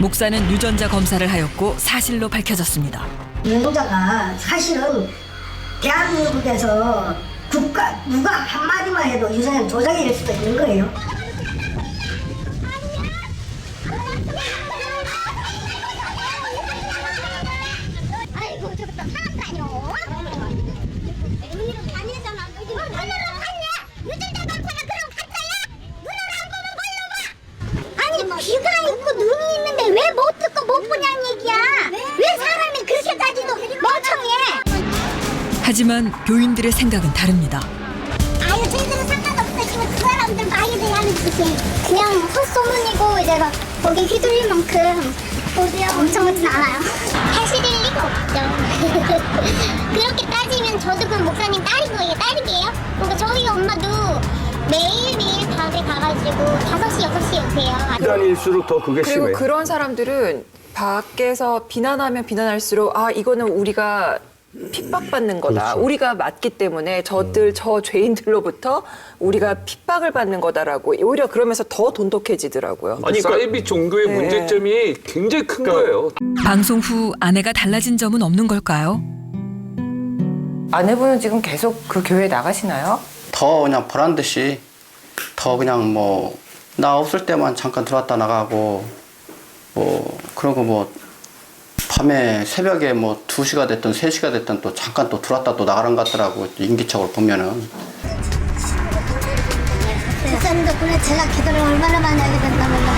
목사는 유전자 검사를 하였고 사실로 밝혀졌습니다. 유전자가 사실은 대한민국에서 국가 누가 한마디만 해도 유전자는 조작이 될 수도 있는 거예요. 유전자 귀가 있고 눈이 왜 못 듣고 못 보냐는 얘기야. 왜 사람이 그렇게까지도 멍청해. 하지만 교인들의 생각은 다릅니다. 아유 저희들은 상관없어 지금 그 사람들 말이 하는 짓이 그냥 헛소문이고 이제 막 거기 휘둘릴 만큼 보드가 엄청 하진 않아요. 사실일 리가 없죠. 그렇게 따지면 저도 그럼 목사님 딸인 거예요? 딸이에요? 그러니까 저희 엄마도 매일매일 밤에 가가지고 5시 6시에 오세요 시간일수록 더 그게 그리고 심해. 그런 사람들은 밖에서 비난하면 비난할수록 아 이거는 우리가 핍박받는 거다. 그렇죠. 우리가 맞기 때문에 저들 저 죄인들로부터 우리가 핍박을 받는 거다라고 오히려 그러면서 더 돈독해지더라고요. 아니 그러니까- 사이비 종교의 네. 문제점이 굉장히 큰 거예요. 방송 후 아내가 달라진 점은 없는 걸까요? 아내분은 지금 계속 그 교회 나가시나요? 더 그냥 보란 듯이 더 그냥 뭐 나 없을 때만 잠깐 들어왔다 나가고 뭐 그런 거 뭐 밤에 새벽에 뭐 2시가 됐든 3시가 됐든 또 잠깐 또 들어왔다 또 나가는 것 같더라고 인기척을 보면은. 목사님도 그래 제가 기도를 얼마나 많이 하게 된다면 감